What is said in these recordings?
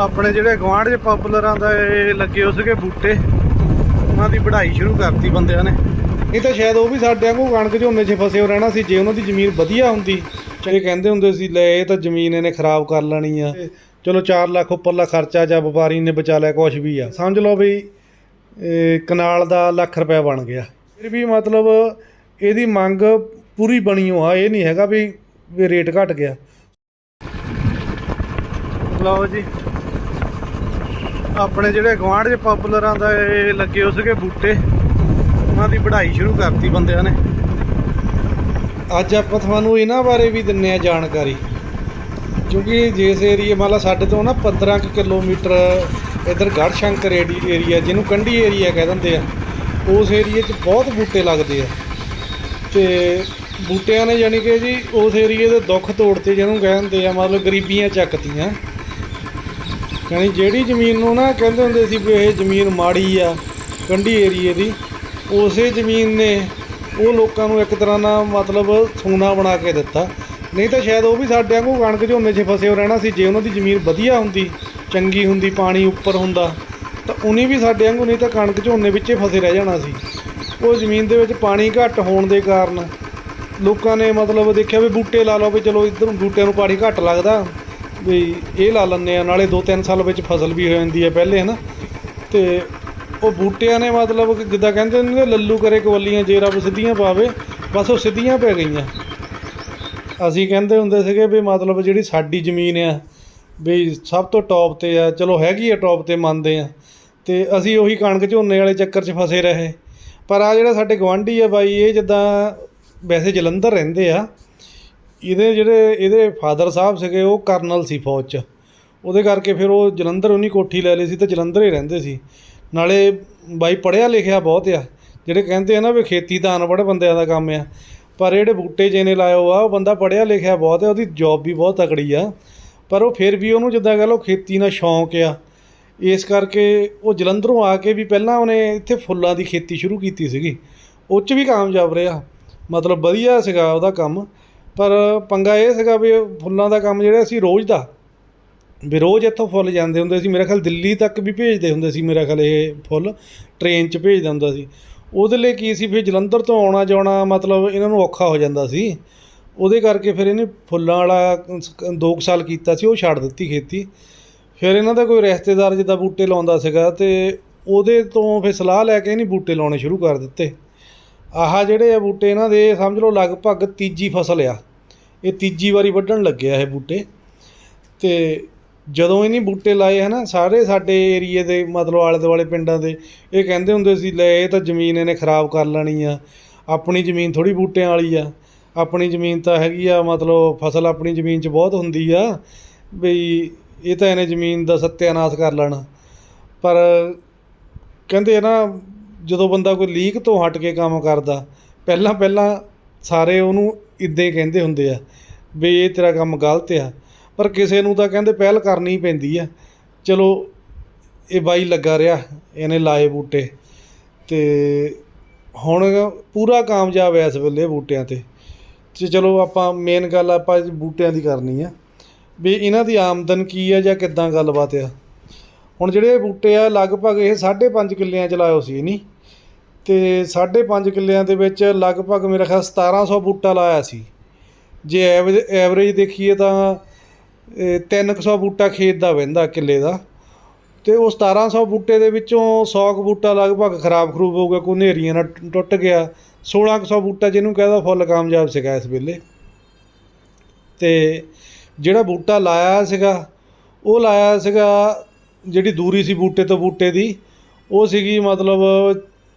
ਆਪਣੇ ਜਿਹੜੇ ਗਵਾਂਢ ਚ ਪਪੂਲਰਾਂ ਦਾ ਇਹ ਲੱਗੇ ਹੋ ਸੀਗੇ ਬੂਟੇ ਉਹਨਾਂ ਦੀ ਵਢਾਈ ਸ਼ੁਰੂ ਕਰਤੀ ਬੰਦਿਆਂ ਨੇ। ਨਹੀਂ ਤਾਂ ਸ਼ਾਇਦ ਉਹ ਵੀ ਸਾਡੇ ਵਾਂਗੂ ਕਣਕ ਝੋਨੇ 'ਚ ਫਸੇ ਹੋ ਰਹਿਣਾ ਸੀ ਜੇ ਉਹਨਾਂ ਦੀ ਜ਼ਮੀਨ ਵਧੀਆ ਹੁੰਦੀ ਚਾਹੇ ਕਹਿੰਦੇ ਹੁੰਦੇ ਸੀ ਲੈ ਇਹ ਤਾਂ ਜ਼ਮੀਨ ਇਹਨੇ ਖਰਾਬ ਕਰ ਲੈਣੀ ਆ। ਚਲੋ 4 ਲੱਖ ਉੱਪਰਲਾ ਖਰਚਾ ਜਾਂ ਵਪਾਰੀ ਨੇ ਬਚਾ ਲਿਆ ਕੁਛ ਵੀ ਆ। ਸਮਝ ਲਓ ਵੀ ਇਹ ਕਨਾਲ ਦਾ ਲੱਖ ਰੁਪਏ ਬਣ ਗਿਆ। ਫਿਰ ਵੀ ਮਤਲਬ ਇਹਦੀ ਮੰਗ ਪੂਰੀ ਬਣੀ ਹੋ ਆ ਇਹ ਨਹੀਂ ਹੈਗਾ ਵੀ ਰੇਟ ਘਟ ਗਿਆ। ਲਓ ਜੀ ਆਪਣੇ ਜਿਹੜੇ ਗਵਾਂਢ ਚ ਪਪੂਲਰਾਂ ਦਾ ਇਹ ਲੱਗੇ ਹੋ ਸੀਗੇ ਬੂਟੇ, ਉਹਨਾਂ ਦੀ ਵਢਾਈ ਸ਼ੁਰੂ ਕਰਤੀ ਬੰਦਿਆਂ ਨੇ। ਅੱਜ ਆਪਾਂ ਤੁਹਾਨੂੰ ਇਹਨਾਂ ਬਾਰੇ ਵੀ ਦਿੰਨੇ ਆ ਜਾਣਕਾਰੀ। ਕਿਉਂਕਿ ਜਿਸ ਏਰੀਆ ਮੰਨ ਲਾ ਸਾਡੇ ਤੋਂ ਨਾ 15 ਕੁ ਕਿਲੋਮੀਟਰ ਇਧਰ ਗੜਸ਼ੰਕਰ ਏਰੀਆ ਜਿਹਨੂੰ ਕੰਢੀ ਏਰੀਆ ਕਹਿ ਦਿੰਦੇ ਆ, ਉਸ ਏਰੀਏ 'ਚ ਬਹੁਤ ਬੂਟੇ ਲੱਗਦੇ ਆ। ਤੇ ਬੂਟਿਆਂ ਨੇ ਯਾਨੀ ਕਿ ਜੀ ਉਸ ਏਰੀਏ ਦੇ ਦੁੱਖ ਤੋੜਤੇ ਜਿਹਨੂੰ ਕਹਿੰਦੇ ਆ, ਮਤਲਬ ਗਰੀਬੀਆਂ ਚੱਕਤੀਆਂ। ਯਾਨੀ ਜਿਹੜੀ ਜ਼ਮੀਨ ਨੂੰ ਨਾ ਕਹਿੰਦੇ ਹੁੰਦੇ ਸੀ ਵੀ ਇਹ ਜ਼ਮੀਨ ਮਾੜੀ ਆ ਕੰਢੀ ਏਰੀਏ ਦੀ, ਉਸੇ ਜ਼ਮੀਨ ਨੇ ਉਹ ਲੋਕਾਂ ਨੂੰ ਇੱਕ ਤਰ੍ਹਾਂ ਨਾਲ ਮਤਲਬ ਸੋਨਾ ਬਣਾ ਕੇ ਦਿੱਤਾ। ਨਹੀਂ ਤਾਂ ਸ਼ਾਇਦ ਉਹ ਵੀ ਸਾਡੇ ਵਾਂਗੂ ਕਣਕ ਝੋਨੇ 'ਚ ਫਸੇ ਹੋ ਰਹਿਣਾ ਸੀ, ਜੇ ਉਹਨਾਂ ਦੀ ਜ਼ਮੀਨ ਵਧੀਆ ਹੁੰਦੀ, ਚੰਗੀ ਹੁੰਦੀ, ਪਾਣੀ ਉੱਪਰ ਹੁੰਦਾ, ਤਾਂ ਉਹਨੇ ਵੀ ਸਾਡੇ ਵਾਂਗੂ ਨਹੀਂ ਤਾਂ ਕਣਕ ਝੋਨੇ ਵਿੱਚ ਹੀ ਫਸੇ ਰਹਿ ਜਾਣਾ ਸੀ। ਉਹ ਜ਼ਮੀਨ ਦੇ ਵਿੱਚ ਪਾਣੀ ਘੱਟ ਹੋਣ ਦੇ ਕਾਰਨ ਲੋਕਾਂ ਨੇ ਮਤਲਬ ਦੇਖਿਆ ਵੀ ਬੂਟੇ ਲਾ ਲਓ ਵੀ ਚਲੋ ਇੱਧਰ ਬੂਟਿਆਂ ਨੂੰ ਪਾਣੀ ਘੱਟ ਲੱਗਦਾ। ਵੀ ਇਹ ਲਾ ਲੈਂਦੇ ਆ, ਨਾਲੇ 2-3 ਸਾਲ ਵਿੱਚ ਫਸਲ ਵੀ ਹੋ ਜਾਂਦੀ ਹੈ ਪਹਿਲੇ, ਹਨਾ? ਤੇ ਉਹ ਬੂਟਿਆਂ ਨੇ ਮਤਲਬ ਕਿ ਜਿੱਦਾਂ ਕਹਿੰਦੇ ਨੇ, ਲੱਲੂ ਕਰੇ ਕਵੱਲੀਆਂ ਜੇ ਰੱਬ ਸਿੱਧੀਆਂ ਪਾਵੇ, ਬਸ ਉਹ ਸਿੱਧੀਆਂ ਪੈ ਗਈਆਂ। ਅਸੀਂ ਕਹਿੰਦੇ ਹੁੰਦੇ ਸੀਗੇ ਵੀ ਮਤਲਬ ਜਿਹੜੀ ਸਾਡੀ ਜ਼ਮੀਨ ਆ, ਵੀ ਸਭ ਤੋਂ ਟੌਪ ਤੇ ਆ, ਚਲੋ ਹੈਗੀ ਆ ਟੌਪ ਤੇ ਮੰਨਦੇ ਆ, ਤੇ ਅਸੀਂ ਉਹੀ ਕਣਕ ਝੋਨੇ ਵਾਲੇ ਚੱਕਰ 'ਚ ਫਸੇ ਰਹੇ। ਪਰ ਆ ਜਿਹੜਾ ਸਾਡੇ ਗਵਾਂਢੀ ਆ ਬਾਈ, ਇਹ ਜਿੱਦਾਂ ਵੈਸੇ ਜਲੰਧਰ ਰਹਿੰਦੇ ਆ ਇਹਦੇ ਜਿਹੜੇ ਇਹਦੇ ਫਾਦਰ ਸਾਹਿਬ ਸੀਗੇ, ਉਹ ਕਰਨਲ ਸੀ ਫੌਜ 'ਚ। ਉਹਦੇ ਕਰਕੇ ਫਿਰ ਉਹ ਜਲੰਧਰ ਉਹਨੀ ਕੋਠੀ ਲੈ ਲਈ ਸੀ ਤੇ ਜਲੰਧਰ ਹੀ ਰਹਿੰਦੇ ਸੀ। ਨਾਲੇ ਬਾਈ ਪੜ੍ਹਿਆ ਲਿਖਿਆ ਬਹੁਤ ਆ। ਜਿਹੜੇ ਕਹਿੰਦੇ ਆ ਨਾ ਵੀ ਖੇਤੀ ਤਾਂ ਅਨਪੜ੍ਹ ਬੰਦਿਆਂ ਦਾ ਕੰਮ ਆ, ਪਰ ਜਿਹੜੇ ਬੂਟੇ ਜਿਹਨੇ ਲਾਇਓ ਆ, ਉਹ ਬੰਦਾ ਪੜ੍ਹਿਆ ਲਿਖਿਆ ਬਹੁਤ ਆ, ਉਹਦੀ ਜੌਬ ਵੀ ਬਹੁਤ ਤਕੜੀ ਆ। ਪਰ ਉਹ ਫਿਰ ਵੀ ਉਹਨੂੰ ਜਿੱਦਾਂ ਕਹ ਲਓ ਖੇਤੀ ਨਾਲ ਸ਼ੌਂਕ ਆ। ਇਸ ਕਰਕੇ ਉਹ ਜਲੰਧਰੋਂ ਆ ਕੇ ਵੀ ਪਹਿਲਾਂ ਉਹਨੇ ਇੱਥੇ ਫੁੱਲਾਂ ਦੀ ਖੇਤੀ ਸ਼ੁਰੂ ਕੀਤੀ ਸੀਗੀ। ਉਹ 'ਚ ਵੀ ਕਾਮਯਾਬ ਰਿਹਾ। ਮਤਲਬ ਵਧੀਆ ਸੀਗਾ ਉਹਦਾ ਕੰਮ। ਪਰ ਪੰਗਾ ਇਹ ਸੀਗਾ ਵੀ ਫੁੱਲਾਂ ਦਾ ਕੰਮ ਜਿਹੜਾ ਸੀ ਰੋਜ਼ ਦਾ, ਵੀ ਰੋਜ਼ ਇੱਥੋਂ ਫੁੱਲ ਜਾਂਦੇ ਹੁੰਦੇ ਸੀ। ਮੇਰਾ ਖਿਆਲ ਦਿੱਲੀ ਤੱਕ ਵੀ ਭੇਜਦੇ ਹੁੰਦੇ ਸੀ, ਮੇਰਾ ਖਿਆਲ ਇਹ ਫੁੱਲ ਟ੍ਰੇਨ 'ਚ ਭੇਜਦਾ ਹੁੰਦਾ ਸੀ। ਉਹਦੇ ਲਈ ਕੀ ਸੀ, ਫਿਰ ਜਲੰਧਰ ਤੋਂ ਆਉਣਾ ਜਾਣਾ ਮਤਲਬ ਇਹਨਾਂ ਨੂੰ ਔਖਾ ਹੋ ਜਾਂਦਾ ਸੀ। ਉਹਦੇ ਕਰਕੇ ਫਿਰ ਇਹਨੇ ਫੁੱਲਾਂ ਵਾਲਾ 2 ਸਾਲ ਕੀਤਾ ਸੀ, ਉਹ ਛੱਡ ਦਿੱਤੀ ਖੇਤੀ। ਫਿਰ ਇਹਨਾਂ ਦਾ ਕੋਈ ਰਿਸ਼ਤੇਦਾਰ ਜਿੱਦਾਂ ਬੂਟੇ ਲਾਉਂਦਾ ਸੀਗਾ ਤੇ ਉਹਦੇ ਤੋਂ ਫਿਰ ਸਲਾਹ ਲੈ ਕੇ ਇਹਨੇ ਬੂਟੇ ਲਾਉਣੇ ਸ਼ੁਰੂ ਕਰ ਦਿੱਤੇ। ਆਹ ਜਿਹੜੇ ਆ ਬੂਟੇ ਇਹਨਾਂ ਦੇ, ਸਮਝ ਲਓ ਲਗਭਗ ਤੀਜੀ ਫਸਲ ਆ। ਇਹ ਤੀਜੀ ਵਾਰੀ ਵੱਢਣ ਲੱਗਿਆ ਇਹ ਬੂਟੇ। ਤੇ ਜਦੋਂ ਇਹਨੇ ਬੂਟੇ ਲਾਏ ਹਨਾ, ਸਾਰੇ ਸਾਡੇ ਏਰੀਏ ਦੇ, ਮਤਲਬ ਆਲੇ ਦੁਆਲੇ ਪਿੰਡਾਂ ਦੇ, ਇਹ ਕਹਿੰਦੇ ਹੁੰਦੇ ਸੀ, ਲੈ, ਇਹ ਤਾਂ ਜ਼ਮੀਨ ਇਹਨੇ ਖਰਾਬ ਕਰ ਲੈਣੀ ਆ। ਆਪਣੀ ਜ਼ਮੀਨ ਥੋੜੀ ਬੂਟਿਆਂ ਵਾਲੀ ਆ। ਆਪਣੀ ਜ਼ਮੀਨ ਤਾਂ ਹੈਗੀ ਆ, ਮਤਲਬ ਫਸਲ ਆਪਣੀ ਜ਼ਮੀਨ 'ਚ ਬਹੁਤ ਹੁੰਦੀ ਆ। ਬਈ ਇਹ ਤਾਂ ਇਹਨੇ ਜ਼ਮੀਨ ਦਾ ਸੱਤਿਆਨਾਸ਼ ਕਰ ਲੈਣਾ। ਪਰ ਕਹਿੰਦੇ ਆ ਨਾ ਜਦੋਂ ਬੰਦਾ ਕੋਈ ਲੀਕ ਤੋਂ ਹਟ ਕੇ ਕੰਮ ਕਰਦਾ, ਪਹਿਲਾਂ ਪਹਿਲਾਂ ਸਾਰੇ ਉਹਨੂੰ ਇਦਾਂ ਹੀ ਕਹਿੰਦੇ ਹੁੰਦੇ ਆ, ਵੀ ਇਹ ਤੇਰਾ ਕੰਮ ਗਲਤ ਆ। ਪਰ ਕਿਸੇ ਨੂੰ ਤਾਂ ਕਹਿੰਦੇ ਪਹਿਲ ਕਰਨੀ ਪੈਂਦੀ ਆ, ਚਲੋ ਇਹ ਬਾਈ ਲੱਗਾ ਰਿਹਾ, ਇਹਨੇ ਲਾਏ ਬੂਟੇ ਤੇ ਹੁਣ ਪੂਰਾ ਕਾਮਯਾਬ ਹੈ ਇਸ ਵੇਲੇ ਬੂਟਿਆਂ ਤੇ। ਤੇ ਚਲੋ ਆਪਾਂ ਮੇਨ ਗੱਲ ਆਪਾਂ ਬੂਟਿਆਂ ਦੀ ਕਰਨੀ ਆ, ਵੀ ਇਹਨਾਂ ਦੀ ਆਮਦਨ ਕੀ ਆ ਜਾਂ ਕਿੱਦਾਂ ਗੱਲਬਾਤ ਆ। ਹੁਣ ਜਿਹੜੇ ਬੂਟੇ ਆ, ਲਗਭਗ ਇਹ 5.5 ਕਿੱਲਿਆਂ ਚ ਲਾਇਓ ਸੀ ਨਹੀਂ ਤੇ 5.5 ਕਿੱਲਿਆਂ ਦੇ ਵਿੱਚ ਲਗਭਗ ਮੇਰਾ ਖਿਆਲ 1700 ਬੂਟਾ ਲਾਇਆ ਸੀ। ਜੇ ਐਵਰੇਜ ਐਵਰੇਜ ਦੇਖੀਏ ਤਾਂ 300 ਬੂਟਾ ਖੇਤ ਦਾ ਵਹਿੰਦਾ ਕਿੱਲੇ ਦਾ। ਤੇ ਉਹ 1700 ਬੂਟੇ ਦੇ ਵਿੱਚੋਂ 100 ਕੁ ਬੂਟਾ ਲਗਭਗ ਖਰਾਬ ਖਰੂਬ ਹੋ ਗਿਆ, ਕੋਈ ਹਨੇਰੀਆਂ ਨਾਲ ਟੁੱਟ ਗਿਆ। 1600 ਬੂਟਾ ਜਿਹਨੂੰ ਕਹਿੰਦਾ ਫੁੱਲ ਕਾਮਯਾਬ ਸੀਗਾ ਇਸ ਵੇਲੇ। ਤੇ ਜਿਹੜਾ ਬੂਟਾ ਲਾਇਆ ਸੀਗਾ, ਉਹ ਲਾਇਆ ਸੀਗਾ ਜਿਹੜੀ ਦੂਰੀ ਸੀ ਬੂਟੇ ਤੋਂ ਬੂਟੇ ਦੀ, ਉਹ ਸੀਗੀ ਮਤਲਬ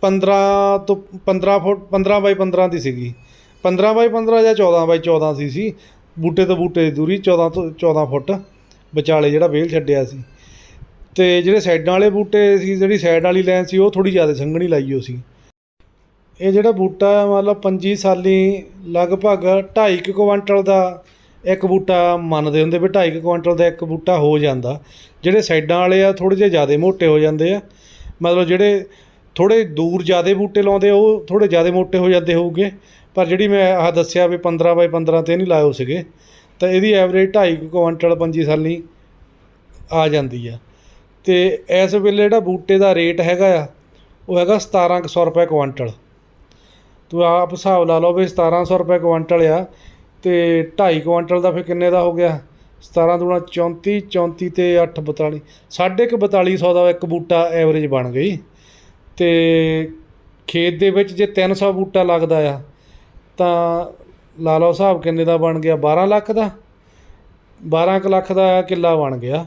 15 ਤੋਂ 15 ਫੁੱਟ 15 ਬਾਈ 15 ਦੀ ਸੀਗੀ। 15 ਬਾਈ 15 ਜਾਂ 14 ਬਾਈ 14 ਸੀ ਸੀ। ਬੂਟੇ ਤੋਂ ਬੂਟੇ ਦੀ ਦੂਰੀ 14 ਤੋਂ 14 ਫੁੱਟ, ਵਿਚਾਲੇ ਜਿਹੜਾ ਵੇਲ ਛੱਡਿਆ ਸੀ। ਤੇ ਜਿਹੜੇ ਸਾਈਡਾਂ ਵਾਲੇ ਬੂਟੇ ਸੀ, ਜਿਹੜੀ ਸਾਈਡ ਵਾਲੀ ਲਾਈਨ ਸੀ, ਉਹ ਥੋੜੀ ਜ਼ਿਆਦਾ ਸੰਘਣੀ ਲਾਈ ਹੋ ਸੀ। ਇਹ ਜਿਹੜਾ ਬੂਟਾ ਮਤਲਬ 25 ਸਾਲੀ ਲਗਭਗ 2.5 ਕੁਇੰਟਲ ਦਾ ਇੱਕ ਬੂਟਾ ਮੰਨਦੇ ਹੁੰਦੇ ਵੀ 2.5 ਕੁਇੰਟਲ ਦਾ ਇੱਕ ਬੂਟਾ ਹੋ ਜਾਂਦਾ। ਜਿਹੜੇ ਸਾਈਡਾਂ ਵਾਲੇ ਆ ਥੋੜੇ ਜਿਹੇ ਜ਼ਿਆਦਾ ਮੋਟੇ ਹੋ ਜਾਂਦੇ ਆ। ਮਤਲਬ ਜਿਹੜੇ ਥੋੜੇ ਦੂਰ ਜ਼ਿਆਦਾ ਬੂਟੇ ਲਾਉਂਦੇ ਉਹ ਥੋੜੇ ਜ਼ਿਆਦਾ ਮੋਟੇ ਹੋ ਜਾਂਦੇ ਹੋਊਗੇ। ਪਰ ਜਿਹੜੀ ਮੈਂ ਆਹ ਦੱਸਿਆ ਵੀ 15 ਬਾਈ 15 ਤੇ ਨਹੀਂ ਲਾਇਓ ਸੀਗੇ, ਤਾਂ ਇਹਦੀ ਐਵਰੇਜ 2.5 ਕੁਇੰਟਲ 25 ਸਾਲੀ ਆ ਜਾਂਦੀ ਆ। ਤੇ ਇਸ ਵੇਲੇ ਜਿਹੜਾ ਬੂਟੇ ਦਾ ਰੇਟ ਹੈਗਾ ਆ, ਉਹ ਹੈਗਾ 1700 ਰੁਪਏ ਕੁਆਂਟਲ। ਤੂੰ ਆਪ ਹਿਸਾਬ ਲਾ ਲਓ ਵੀ 1700 ਰੁਪਏ ਕੁਆਂਟਲ ਆ, ਤੇ 2.5 ਕੁਆਂਟਲ ਦਾ ਫਿਰ ਕਿੰਨੇ ਦਾ ਹੋ ਗਿਆ? 17 ਦੂਣਾ 34 34 ਤੇ 8 42 ਸਾਢੇ ਕੁ 4200 ਦਾ ਇੱਕ ਬੂਟਾ ਐਵਰੇਜ ਬਣ ਗਈ। ਅਤੇ ਖੇਤ ਦੇ ਵਿੱਚ ਜੇ 300 ਬੂਟਾ ਲੱਗਦਾ ਆ, ਤਾਂ ਲਾ ਲਓ ਹਿਸਾਬ ਕਿੰਨੇ ਦਾ ਬਣ ਗਿਆ? 12 ਲੱਖ ਦਾ। 12 ਕੁ ਲੱਖ ਦਾ ਕਿੱਲਾ ਬਣ ਗਿਆ।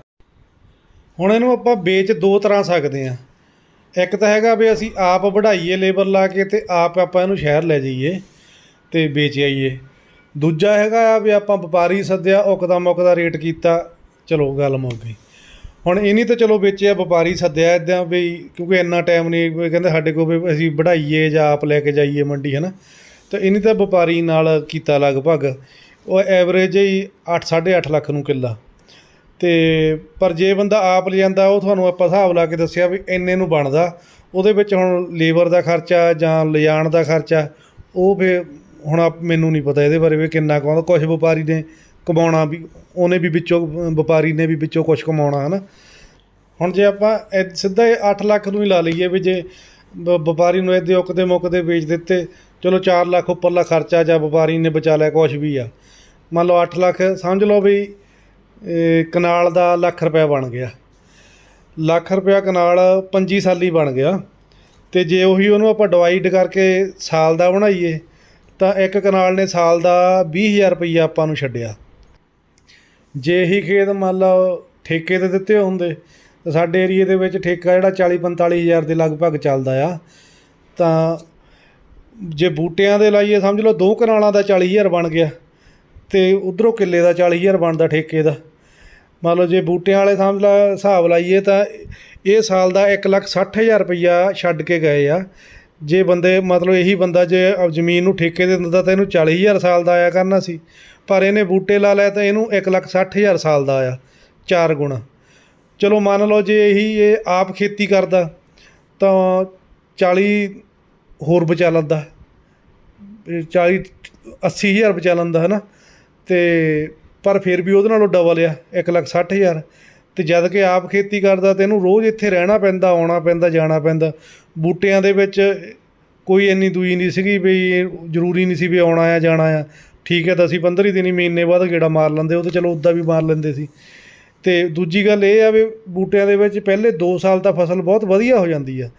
ਹੁਣ ਇਹਨੂੰ ਆਪਾਂ ਵੇਚ ਦੋ ਤਰ੍ਹਾਂ ਸਕਦੇ ਆ। ਇੱਕ ਤਾਂ ਹੈਗਾ ਵੀ ਅਸੀਂ ਆਪ ਵਢਾਈਏ ਲੇਬਰ ਲਾ ਕੇ ਤੇ ਆਪ ਆਪਾਂ ਇਹਨੂੰ ਸ਼ਹਿਰ ਲੈ ਜਾਈਏ ਤੇ ਵੇਚ ਆਈਏ। ਦੂਜਾ ਹੈਗਾ ਆ ਵੀ ਆਪਾਂ ਵਪਾਰੀ ਸੱਦਿਆ ਉਕਦਾ ਮੁਕਦਾ, ਰੇਟ ਕੀਤਾ। ਚਲੋ, ਗੱਲ ਮੁੱਕ ਗਈ। ਹੁਣ ਇਹ ਨਹੀਂ ਤਾਂ ਚਲੋ ਵੇਚਿਆ ਵਪਾਰੀ ਸੱਦਿਆ ਇਦਾਂ ਵੀ ਕਿਉਂਕਿ ਇੰਨਾ ਟਾਈਮ ਨਹੀਂ, ਵੀ ਕਹਿੰਦੇ ਸਾਡੇ ਕੋਲ ਵੀ ਅਸੀਂ ਵਢਾਈਏ ਜਾਂ ਆਪ ਲੈ ਕੇ ਜਾਈਏ ਮੰਡੀ ਹੈ ਨਾ ਤਾਂ ਇਹ ਨਹੀਂ ਤਾਂ ਵਪਾਰੀ ਨਾਲ ਕੀਤਾ ਲਗਭਗ। ਉਹ ਐਵਰੇਜ ਹੀ 8 8.5 ਲੱਖ ਨੂੰ ਕਿੱਲਾ। ਤੇ ਪਰ ਜੇ ਬੰਦਾ ਆਪ ਲਿਆਂਦਾ ਉਹ ਤੁਹਾਨੂੰ ਆਪਾਂ ਹਿਸਾਬ ਲਾ ਕੇ ਦੱਸਿਆ ਵੀ ਇੰਨੇ ਨੂੰ ਬਣਦਾ। ਉਹਦੇ ਵਿੱਚ ਹੁਣ ਲੇਬਰ ਦਾ ਖਰਚਾ ਜਾਂ ਲਿਜਾਣ ਦਾ ਖਰਚਾ, ਉਹ ਫਿਰ ਹੁਣ ਆਪ ਮੈਨੂੰ ਨਹੀਂ ਪਤਾ ਇਹਦੇ ਬਾਰੇ ਵੀ ਕਿੰਨਾ ਕਹਿੰਦਾ ਕੁਝ ਵਪਾਰੀ ਨੇ ਕਮਾਉਣਾ ਵੀ, ਉਹਨੇ ਵੀ ਵਿੱਚੋਂ, ਵਪਾਰੀ ਨੇ ਵੀ ਵਿੱਚੋਂ ਕੁਝ ਕਮਾਉਣਾ ਹੈ ਨਾ ਹੁਣ ਜੇ ਆਪਾਂ ਇਹ ਸਿੱਧਾ ਇਹ 8 ਲੱਖ ਨੂੰ ਹੀ ਲਾ ਲਈਏ ਵੀ ਜੇ ਵ- ਵਪਾਰੀ ਨੂੰ ਇਹਦੇ ਉਕਦੇ ਮੁੱਕਦੇ ਵੇਚ ਦਿੱਤੇ, ਚਲੋ 4 ਲੱਖ ਉੱਪਰਲਾ ਖਰਚਾ ਜਾਂ ਵਪਾਰੀ ਨੇ ਬਚਾ ਲਿਆ ਕੁਝ ਵੀ ਆ। ਮੰਨ ਲਓ 8 ਲੱਖ, ਸਮਝ ਲਓ ਵੀ ਕਨਾਲ ਦਾ ਲੱਖ ਰੁਪਇਆ ਬਣ ਗਿਆ। ਲੱਖ ਰੁਪਇਆ ਕਨਾਲ 25 ਸਾਲੀ ਬਣ ਗਿਆ। ਤੇ ਜੇ ਉਹੀ ਉਹਨੂੰ ਆਪਾਂ ਡਿਵਾਈਡ ਕਰਕੇ ਸਾਲ ਦਾ ਬਣਾਈਏ, ਤਾਂ ਇੱਕ ਕਨਾਲ ਨੇ ਸਾਲ ਦਾ 20000 ਰੁਪਈਆ ਆਪਾਂ ਨੂੰ ਛੱਡਿਆ। ਜੇ ਇਹੀ ਖੇਤ ਮੰਨ ਲਓ ਠੇਕੇ ਤੇ ਦਿੱਤੇ ਹੁੰਦੇ, ਤਾਂ ਸਾਡੇ ਏਰੀਏ ਦੇ ਵਿੱਚ ਠੇਕਾ ਜਿਹੜਾ 40 45000 ਦੇ ਲਗਭਗ ਚੱਲਦਾ ਆ। ਤਾਂ ਜੇ ਬੂਟਿਆਂ ਦੇ ਲਾਈਏ, ਸਮਝ ਲਓ ਦੋ ਕਨਾਲਾਂ ਦਾ 40000 ਬਣ ਗਿਆ ਤੇ ਉਧਰੋਂ ਕਿੱਲੇ ਦਾ 40000 ਬਣਦਾ ਠੇਕੇ ਦਾ। ਮੰਨ ਲਓ ਜੇ ਬੂਟਿਆਂ ਵਾਲੇ ਸਮਝ ਲਾ, ਹਿਸਾਬ ਲਾਈਏ ਤਾਂ ਇਹ ਸਾਲ ਦਾ 160000 ਰੁਪਈਆ ਛੱਡ ਕੇ ਗਏ ਆ। ਜੇ ਬੰਦੇ, ਮਤਲਬ ਇਹੀ ਬੰਦਾ ਜੇ ਜ਼ਮੀਨ ਨੂੰ ਠੇਕੇ ਦੇ ਦਿੰਦਾ ਤਾਂ ਇਹਨੂੰ 40000 ਸਾਲ ਦਾ ਆਇਆ ਕਰਨਾ ਸੀ। ਪਰ ਇਹਨੇ ਬੂਟੇ ਲਾ ਲਿਆ ਤਾਂ ਇਹਨੂੰ 160000 ਸਾਲ ਦਾ ਆਇਆ, ਚਾਰ ਗੁਣਾ। ਚਲੋ ਮੰਨ ਲਓ ਜੇ ਇਹੀ ਇਹ ਆਪ ਖੇਤੀ ਕਰਦਾ, ਤਾਂ 40 ਹੋਰ ਬਚਾ ਲੈਂਦਾ। 40 80000 ਬਚਾ ਲੈਂਦਾ ਹੈ ਨਾ ਤੇ ਪਰ ਫਿਰ ਵੀ ਉਹਦੇ ਨਾਲੋਂ ਡਬਲ ਆ 160000 ਤੇ ਜਦ ਕਿ ਆਪ ਖੇਤੀ ਕਰਦਾ ਤੇ ਇਹਨੂੰ ਰੋਜ਼ ਇੱਥੇ ਰਹਿਣਾ ਪੈਂਦਾ ਆਉਣਾ ਪੈਂਦਾ ਜਾਣਾ ਪੈਂਦਾ। ਬੂਟਿਆਂ ਦੇ ਵਿੱਚ ਕੋਈ ਇੰਨੀ ਦੂਈ ਨਹੀਂ ਸੀਗੀ ਵੀ ਜ਼ਰੂਰੀ ਨਹੀਂ ਸੀ ਵੀ ਆਉਣਾ ਆ ਜਾਣਾ ਆ। ਠੀਕ ਹੈ ਤਾਂ ਅਸੀਂ 15 ਦਿਨੀ ਮਹੀਨੇ ਬਾਅਦ ਗੇੜਾ ਮਾਰ ਲੈਂਦੇ ਉਹ ਤਾਂ ਚਲੋ ਉੱਦਾਂ ਵੀ ਮਾਰ ਲੈਂਦੇ ਸੀ। ਤੇ ਦੂਜੀ ਗੱਲ ਇਹ ਆ ਵੀ ਬੂਟਿਆਂ ਦੇ ਵਿੱਚ ਪਹਿਲੇ 2 ਸਾਲ ਤਾਂ ਫਸਲ ਬਹੁਤ ਵਧੀਆ ਹੋ ਜਾਂਦੀ ਆ।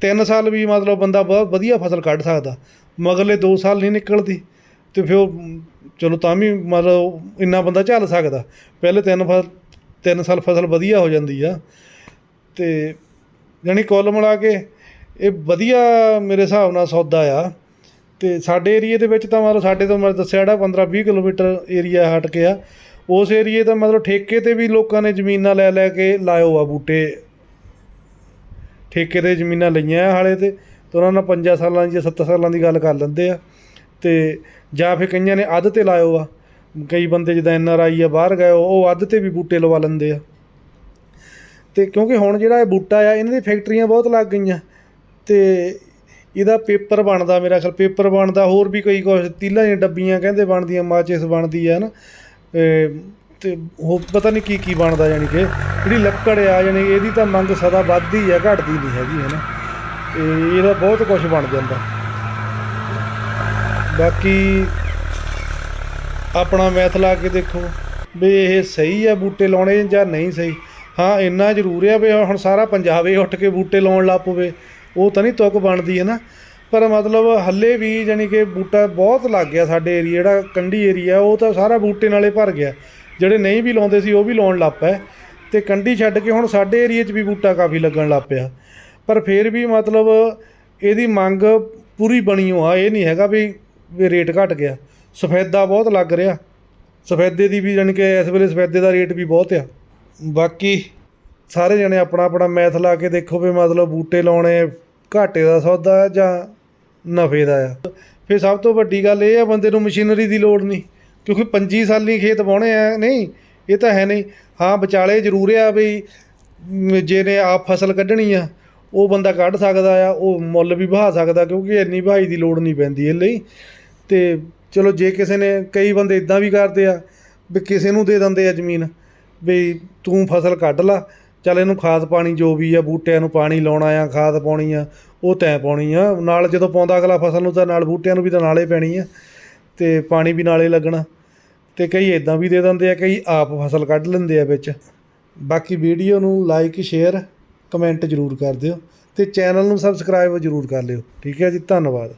3 ਸਾਲ ਵੀ ਮਤਲਬ ਬੰਦਾ ਬਹੁਤ ਵਧੀਆ ਫਸਲ ਕੱਢ ਸਕਦਾ ਮਗਰਲੇ 2 ਸਾਲ ਨਹੀਂ ਨਿਕਲਦੀ। ਤੇ ਫਿਰ ਉਹ, ਚਲੋ ਤਾਂ ਵੀ ਮਤਲਬ ਇੰਨਾ ਬੰਦਾ ਝੱਲ ਸਕਦਾ। ਪਹਿਲੇ ਤਿੰਨ ਫਸਲ ਤਿੰਨ ਸਾਲ ਫਸਲ ਵਧੀਆ ਹੋ ਜਾਂਦੀ ਆ। ਤੇ ਜਾਣੀ ਕੁੱਲ ਮਿਲਾ ਕੇ ਇਹ ਵਧੀਆ ਮੇਰੇ ਹਿਸਾਬ ਨਾਲ ਸੌਦਾ ਆ। ਤੇ ਸਾਡੇ ਏਰੀਏ ਦੇ ਵਿੱਚ ਤਾਂ ਮਤਲਬ ਸਾਡੇ ਤੋਂ ਮੈਂ ਦੱਸਿਆ ਜਿਹੜਾ 15 20 ਕਿਲੋਮੀਟਰ ਏਰੀਆ ਹਟ ਕੇ ਆ। ਉਸ ਏਰੀਏ ਦਾ ਮਤਲਬ ਠੇਕੇ ਤੇ ਵੀ ਲੋਕਾਂ ਨੇ ਜ਼ਮੀਨਾਂ ਲੈ ਲੈ ਕੇ ਲਾਇਓ ਆ ਬੂਟੇ। ਠੇਕੇ ਤੇ ਜ਼ਮੀਨਾਂ ਲਈਆਂ ਆ ਹਾਲੇ ਤੇ ਤੇ ਉਹਨਾਂ ਨਾਲ 5 ਸਾਲਾਂ ਦੀ ਜਾਂ 7 ਸਾਲਾਂ ਦੀ ਗੱਲ ਕਰ ਲੈਂਦੇ ਆ। ਤੇ ਜਾਂ ਫਿਰ ਕਈਆਂ ਨੇ ਅੱਧ ਤੇ ਲਾਇਓ ਆ। ਕਈ ਬੰਦੇ ਜਿੱਦਾਂ ਐਨ ਆਰ ਆਈ ਆ, ਬਾਹਰ ਗਏ, ਉਹ- ਉਹ ਅੱਧ ਤੇ ਵੀ ਬੂਟੇ ਲਵਾ ਲੈਂਦੇ ਆ। ਤੇ ਕਿਉਂਕਿ ਹੁਣ ਜਿਹੜਾ ਇਹ ਬੂਟਾ ਆ, ਇਹਨਾਂ ਦੀ ਫੈਕਟਰੀਆਂ ਬਹੁਤ ਲੱਗ ਗਈਆਂ। ਤੇ ਇਹਦਾ ਪੇਪਰ ਬਣਦਾ, ਮੇਰਾ ਖਿਆਲ ਪੇਪਰ ਬਣਦਾ, ਹੋਰ ਵੀ ਕਈ ਕੁਛ, ਤੀਲਾਂ ਦੀਆਂ ਡੱਬੀਆਂ ਕਹਿੰਦੇ ਬਣਦੀਆਂ, ਮਾਚਿਸ ਬਣਦੀ ਆ ਨਾ ਇਹ ਤੇ ਉਹ ਪਤਾ ਨਹੀਂ ਕੀ ਕੀ ਬਣਦਾ, ਯਾਨੀ ਕਿ ਜਿਹੜੀ ਲੱਕੜ ਆ, ਯਾਨੀ ਇਹਦੀ ਤਾਂ ਮੰਗ ਸਦਾ ਵੱਧਦੀ ਆ, ਘਟਦੀ ਨਹੀਂ ਹੈਗੀ ਹੈ ਨਾ ਤੇ ਇਹਦਾ ਬਹੁਤ ਕੁਝ ਬਣ ਜਾਂਦਾ। ਬਾਕੀ ਆਪਣਾ ਮੈਥ ਲਾ ਕੇ ਦੇਖੋ। ਵੀ ਇਹ ਸਹੀ ਆ ਬੂਟੇ ਲਾਉਣੇ ਜਾਂ ਨਹੀਂ ਸਹੀ? ਹਾਂ, ਇੰਨਾ ਜ਼ਰੂਰ ਆ ਵੀ ਹੁਣ ਸਾਰਾ ਪੰਜਾਬ ਹੀ ਉੱਠ ਕੇ ਬੂਟੇ ਲਾਉਣ ਲੱਗ ਪਵੇ। ਉਹ ਤਾਂ ਨਹੀਂ ਤੁੱਕ ਬਣਦੀ ਹੈ ਨਾ। ਪਰ ਮਤਲਬ ਹੱਲੇ ਵੀ ਜਾਣੀ ਕਿ ਬੂਟਾ ਬਹੁਤ ਲੱਗ ਗਿਆ ਸਾਡੇ ਏਰੀਆ ਜਿਹੜਾ ਕੰਢੀ ਏਰੀਆ ਉਹ ਤਾਂ ਸਾਰਾ ਬੂਟੇ ਨਾਲੇ ਭਰ ਗਿਆ। ਜਿਹੜੇ ਨਹੀਂ ਵੀ ਲਾਉਂਦੇ ਸੀ ਉਹ ਵੀ ਲਾਉਣ ਲੱਗ ਪਏ। ਤੇ ਕੰਢੀ ਛੱਡ ਕੇ ਹੁਣ ਸਾਡੇ ਏਰੀਆ 'ਚ ਵੀ ਬੂਟਾ ਕਾਫੀ ਲੱਗਣ ਲੱਗ ਪਿਆ। ਪਰ ਫਿਰ ਵੀ ਮਤਲਬ ਇਹਦੀ ਮੰਗ ਪੂਰੀ ਬਣੀ ਹੋ ਆ, ਇਹ ਨਹੀਂ ਹੈਗਾ ਵੀ ਵੀ ਰੇਟ ਘਟ ਗਿਆ। ਸਫੈਦਾ ਬਹੁਤ ਲੱਗ ਰਿਹਾ। ਸਫੈਦੇ ਦੀ ਵੀ ਜਾਣੀ ਕਿ ਇਸ ਵੇਲੇ ਸਫੈਦੇ ਦਾ ਰੇਟ ਵੀ ਬਹੁਤ ਆ। ਬਾਕੀ ਸਾਰੇ ਜਣੇ ਆਪਣਾ ਆਪਣਾ ਮੈਥ ਲਾ ਕੇ ਦੇਖੋ ਵੀ ਮਤਲਬ ਬੂਟੇ ਲਾਉਣੇ ਘਾਟੇ ਦਾ ਸੌਦਾ ਹੈ ਜਾਂ ਨਫੇ ਦਾ ਆ। ਫਿਰ ਸਭ ਤੋਂ ਵੱਡੀ ਗੱਲ ਇਹ ਆ ਬੰਦੇ ਨੂੰ ਮਸ਼ੀਨਰੀ ਦੀ ਲੋੜ ਨਹੀਂ, ਕਿਉਂਕਿ 25 ਸਾਲੀ ਖੇਤ ਵਾਹੁਣੇ ਆ, ਨਹੀਂ, ਇਹ ਤਾਂ ਹੈ ਨਹੀਂ। ਹਾਂ, ਵਿਚਾਲੇ ਜ਼ਰੂਰ ਆ ਵੀ ਜਿਹਨੇ ਆਪ ਫਸਲ ਕੱਢਣੀ ਆ, ਉਹ ਬੰਦਾ ਕੱਢ ਸਕਦਾ ਆ, ਉਹ ਮੁੱਲ ਵੀ ਵਹਾ ਸਕਦਾ ਕਿਉਂਕਿ ਇੰਨੀ ਵਹਾਈ ਦੀ ਲੋੜ ਨਹੀਂ ਪੈਂਦੀ ਇਹ ਲਈ। ਤੇ ਚਲੋ ਜੇ ਕਿਸੇ ਨੇ, ਕਈ ਬੰਦੇ ਇਦਾਂ ਵੀ ਕਰਦੇ ਆ ਵੀ ਕਿਸੇ ਨੂੰ ਦੇ ਦਿੰਦੇ ਆ ਜ਼ਮੀਨ ਵੀ ਤੂੰ ਫਸਲ ਕੱਢ ਲਾ, ਚੱਲ ਇਹਨੂੰ ਖਾਦ ਪਾਣੀ ਜੋ ਵੀ ਆ, ਬੂਟਿਆਂ ਨੂੰ ਪਾਣੀ ਲਾਉਣਾ ਆ, ਖਾਦ ਪਾਉਣੀ ਆ, ਉਹ ਤੈਂ ਪਾਉਣੀ ਆ। ਨਾਲ ਜਦੋਂ ਪਾਉਂਦਾ ਅਗਲਾ ਫਸਲ ਨੂੰ ਤਾਂ ਨਾਲ ਬੂਟਿਆਂ ਨੂੰ ਵੀ ਤਾਂ ਨਾਲੇ ਪੈਣੀ ਆ ਤੇ ਪਾਣੀ ਵੀ ਨਾਲੇ ਲੱਗਣਾ ਤੇ ਕਈ ਇਦਾਂ ਵੀ ਦੇ ਦਿੰਦੇ ਆ, ਕਈ ਆਪ ਫਸਲ ਕੱਢ ਲੈਂਦੇ ਆ ਵਿੱਚ। ਬਾਕੀ ਵੀਡੀਓ ਨੂੰ ਲਾਈਕ ਸ਼ੇਅਰ ਕਮੈਂਟ ਜ਼ਰੂਰ ਕਰ ਦਿਓ ਤੇ ਚੈਨਲ ਨੂੰ ਸਬਸਕ੍ਰਾਈਬ ਜ਼ਰੂਰ ਕਰ ਲਿਓ। ਠੀਕ ਹੈ ਜੀ, ਧੰਨਵਾਦ।